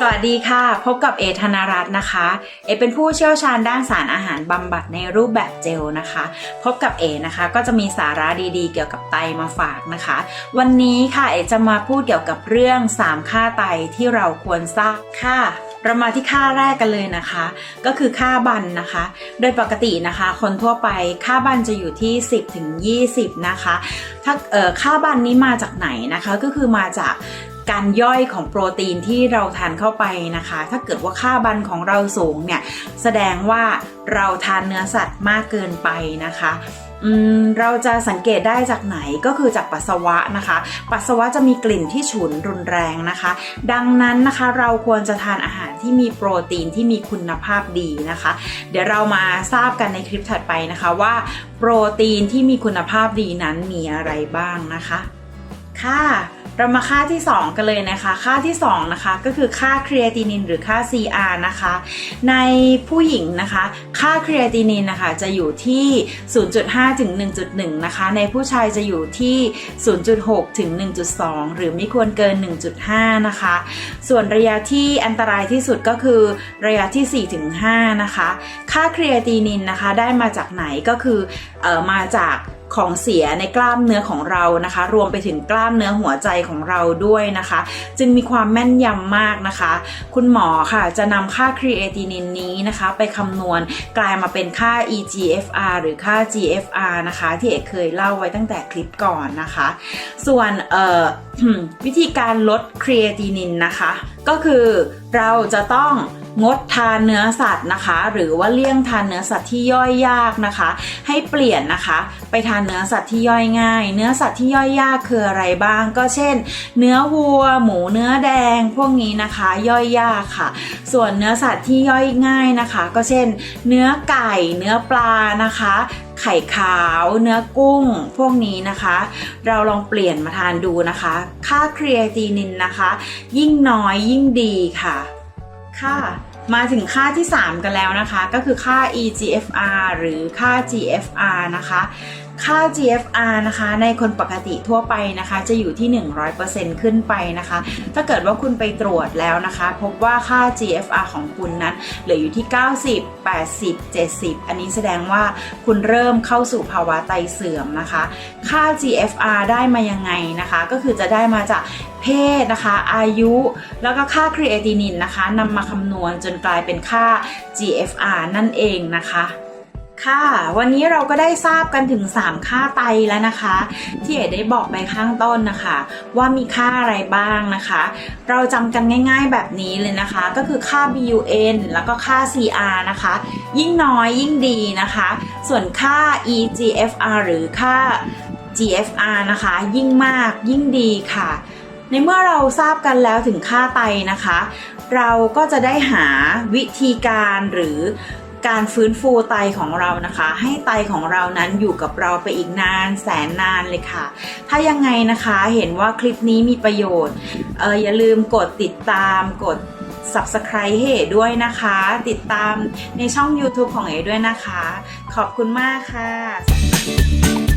สวัสดีค่ะ พบกับเอธนารัตน์นะคะ เอเป็นผู้เชี่ยวชาญด้านสารอาหารบำบัดในรูปแบบเจลนะคะ พบกับเอนะคะก็จะมีสาระดีๆ เกี่ยวกับไตมาฝากนะคะ วันนี้ค่ะเอจะมาพูดเกี่ยวกับเรื่อง 3 ค่าไตที่เราควรทราบค่ะเรามาที่ค่าแรกกันเลยนะคะ ก็คือค่าบันนะคะ โดยปกตินะคะ คนทั่วไปค่าบันจะอยู่ที่ 10ถึง20 นะคะ ถ้าเออค่าบันนี้มาจากไหนนะคะก็คือมาจาก การย่อยของโปรตีนที่เราทานเข้าไปนะคะ ถ้าเกิดว่าค่าบันของเราสูงเนี่ยแสดงว่าเราทานเนื้อสัตว์มากเกินไปนะคะเราจะสังเกตได้จากไหนก็คือจากปัสสาวะนะคะ ปัสสาวะจะมีกลิ่นที่ฉุนรุนแรงนะคะ ดังนั้นนะคะเราควรจะทานอาหารที่มีโปรตีนที่มีคุณภาพดีนะคะ เดี๋ยวเรามาทราบกันในคลิปถัดไปนะคะว่าโปรตีนที่มีคุณภาพดีนั้นมีอะไรบ้างนะคะ ค่ะ เรามาค่าที่ 2 กันเลยนะคะ ค่าที่2นะคะก็คือค่าครีเอตินินหรือค่า CR นะคะ ในผู้หญิงนะคะ ค่าครีเอตินินนะคะจะอยู่ที่ 0.5 ถึง 1.1 นะคะ ในผู้ชายจะอยู่ที่ 0.6 ถึง 1.2 หรือไม่ควรเกิน 1.5 นะคะ ส่วนระยะที่อันตรายที่สุดก็คือระยะที่ 4 ถึง 5 นะคะ ค่าครีเอตินินนะคะได้มาจากไหนก็คือออมาจาก ของเสียในกล้ามเนื้อของเรานะคะ รวมไปถึงกล้ามเนื้อหัวใจของเราด้วยนะคะ จึงมีความแม่นยำมากนะคะ คุณหมอค่ะจะนำค่าครีเอตินินนี้นะคะ ไปคำนวณกลายมาเป็นค่า eGFR หรือค่า GFR นะคะ ที่เอกเคยเล่าไว้ตั้งแต่คลิปก่อนนะคะ ส่วนวิธีการลดครีเอตินินนะคะ ก็คือเราจะต้อง งดทานเนื้อสัตว์นะคะ หรือว่าเลี่ยงทานเนื้อสัตว์ที่ย่อยยากนะคะ ให้เปลี่ยนนะคะ ไปทานเนื้อสัตว์ที่ย่อยง่าย เนื้อสัตว์ที่ย่อยยากคืออะไรบ้าง ก็เช่น เนื้อวัว หมูเนื้อแดงพวกนี้นะคะ ย่อยยากค่ะ ส่วนเนื้อสัตว์ที่ย่อยง่ายนะคะ ก็เช่น เนื้อไก่เนื้อปลานะคะไข่ขาวเนื้อกุ้งพวกนี้นะคะ เราลองเปลี่ยนมาทานดูนะคะ ค่าครีเอตินินนะคะ ยิ่งน้อยยิ่งดีค่ะ ค่ะ มาถึงค่าที่ 3 กันแล้วนะคะ ก็คือค่า eGFR หรือค่า GFR นะคะ ค่า GFR นะคะในคนปกติทั่วไปนะคะ จะอยู่ที่ 100%ขึ้นไปนะคะ ถ้าเกิดว่าคุณไปตรวจแล้วนะคะ พบว่าค่า GFR ของคุณนั้นเหลืออยู่ที่ 90 80 70 อันนี้แสดงว่าคุณเริ่มเข้าสู่ภาวะไตเสื่อมนะคะ ค่า GFR ได้มายังไงนะคะ ก็คือจะได้มาจากเพศนะคะ อายุ แล้วก็ค่าครีเอตินินนะคะนำมาคำนวณจนกลายเป็นค่า GFR นั่นเองนะคะ ค่ะ วันนี้เราก็ได้ทราบกันถึง 3 ค่าไตแล้วนะคะ ที่เอ๋ได้บอกไปข้างต้นนะคะ ว่ามีค่าอะไรบ้างนะคะ เราจำกันง่ายๆแบบนี้เลยนะคะ ก็คือค่า BUN แล้วก็ค่า CR นะคะ ยิ่งน้อยยิ่งดีนะคะ ส่วนค่า eGFR หรือค่า GFR นะคะ ยิ่งมากยิ่งดีค่ะ ในเมื่อเราทราบกันแล้วถึงค่าไตนะคะ เราก็จะได้หาวิธีการหรือ การฟื้นฟูไตของเรานะคะ ให้ไตของเรานั้นอยู่กับเราไปอีกนานแสนนานเลยค่ะ ถ้ายังไงนะคะเห็นว่าคลิปนี้มีประโยชน์เอออย่าลืมกดติดตามกด subscribe ให้ด้วยนะคะ ติดตามในช่อง YouTube ของเอด้วยนะคะ ขอบคุณมากค่ะ